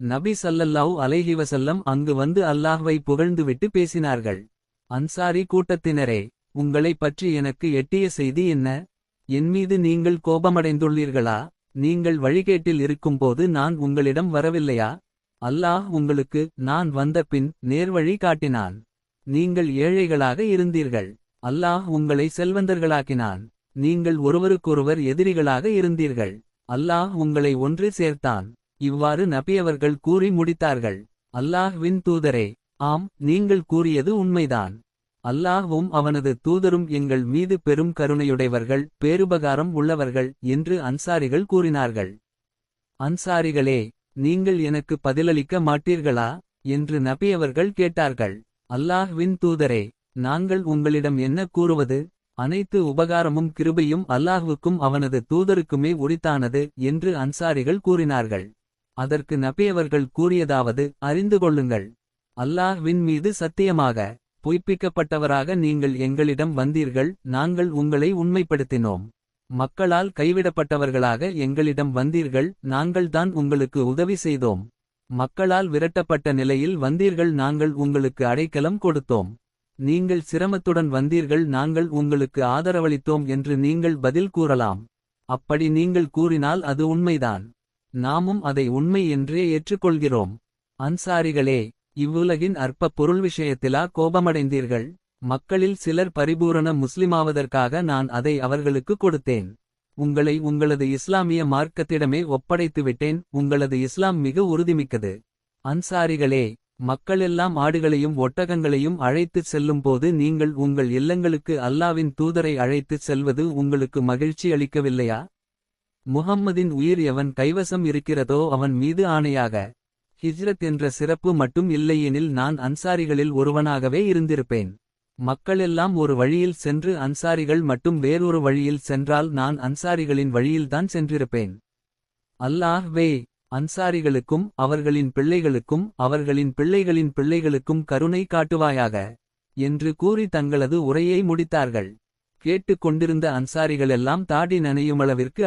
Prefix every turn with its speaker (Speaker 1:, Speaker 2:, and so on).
Speaker 1: நபி சல்லல்லாஹ் அலைஹிவசல்லம் அங்கு வந்து அல்லாஹ்வை புகழ்ந்துவிட்டு பேசினார்கள். அன்சாரி கூட்டத்தினரே உங்களைப் பற்றி எனக்கு எட்டிய செய்தி என்ன? என் மீது நீங்கள் கோபமடைந்துள்ளீர்களா? நீங்கள் வழிகேட்டில் இருக்கும்போது நான் உங்களிடம் வரவில்லையா? அல்லாஹ் உங்களுக்கு நான் வந்த பின் நேர்வழி காட்டினான். நீங்கள் ஏழைகளாக இருந்தீர்கள். அல்லாஹ் உங்களை செல்வந்தர்களாக்கினான். நீங்கள் ஒருவருக்கொருவர் எதிரிகளாக இருந்தீர்கள். அல்லாஹ் உங்களை ஒன்று சேர்த்தான். இவ்வாறு நபியவர்கள் கூறி முடித்தார்கள். அல்லாஹ்வின் தூதரே ஆம் நீங்கள் கூறியது உண்மைதான். அல்லாஹ்வும் அவனது தூதரும் எங்கள் மீது பெரும் கருணையுடையவர்கள் பேருபகாரம் உள்ளவர்கள் என்று அன்சாரிகள் கூறினார்கள். அன்சாரிகளே நீங்கள் எனக்கு பதிலளிக்க மாட்டீர்களா? என்று நபியவர்கள் கேட்டார்கள். அல்லாஹ்வின் தூதரே நாங்கள் உங்களிடம் என்ன கூறுவது? அனைத்து உபகாரமும் கிருபையும் அல்லாஹ்வுக்கும் அவனது தூதருக்குமே உரித்தானது என்று அன்சாரிகள் கூறினார்கள். அதற்கு நபியவர்கள் கூறியதாவது அறிந்து கொள்ளுங்கள். அல்லாஹ்வின் மீது சத்தியமாக பொய்ப்பிக்கப்பட்டவராக நீங்கள் எங்களிடம் வந்தீர்கள் நாங்கள் உங்களை உண்மைப்படுத்தினோம். மக்களால் கைவிடப்பட்டவர்களாக எங்களிடம் வந்தீர்கள் நாங்கள்தான் உங்களுக்கு உதவி செய்தோம். மக்களால் விரட்டப்பட்ட நிலையில் வந்தீர்கள் நாங்கள் உங்களுக்கு அடைக்கலம் கொடுத்தோம். நீங்கள் சிரமத்துடன் வந்தீர்கள் நாங்கள் உங்களுக்கு ஆதரவளித்தோம் என்று நீங்கள் பதில் கூறலாம். அப்படி நீங்கள் கூறினால் அது உண்மைதான். நாமும் அதை உண்மை என்றே ஏற்றுக்கொள்கிறோம். அன்சாரிகளே இவ்வுலகின் அற்ப பொருள் விஷயத்திலா கோபமடைந்தீர்கள்? மக்களில் சிலர் பரிபூரண முஸ்லிமாவதற்காக நான் அதை அவர்களுக்கு கொடுத்தேன். உங்களை உங்களது இஸ்லாமிய மார்க்கத்திடமே ஒப்படைத்துவிட்டேன். உங்களது இஸ்லாம் மிக உறுதிமிக்கது. அன்சாரிகளே மக்களெல்லாம் ஆடுகளையும் ஒட்டகங்களையும் அழைத்துச் செல்லும்போது நீங்கள் உங்கள் இல்லங்களுக்கு அல்லாவின் தூதரை அழைத்துச் செல்வது உங்களுக்கு மகிழ்ச்சி அளிக்கவில்லையா? முஹம்மதின் உயிர் எவன் கைவசம் இருக்கிறதோ அவன் மீது ஆணையாக. ஹிஜ்ரத் என்ற சிறப்பு மட்டும் இல்லையெனில் நான் அன்சாரிகளில் ஒருவனாகவே இருந்திருப்பேன். மக்களெல்லாம் ஒரு வழியில் சென்று அன்சாரிகள் மட்டும் வேறொரு வழியில் சென்றால் நான் அன்சாரிகளின் வழியில்தான் சென்றிருப்பேன். அல்லாஹ் வே அன்சாரிகளுக்கும் அவர்களின் பிள்ளைகளுக்கும் அவர்களின் பிள்ளைகளின் பிள்ளைகளுக்கும் கருணை காட்டுவாயாக. என்று கூறி தங்களது உரையை முடித்தார்கள். கேட்டுக் கொண்டிருந்த அன்சாரிகளெல்லாம் தாடி நனையுமளவிற்கு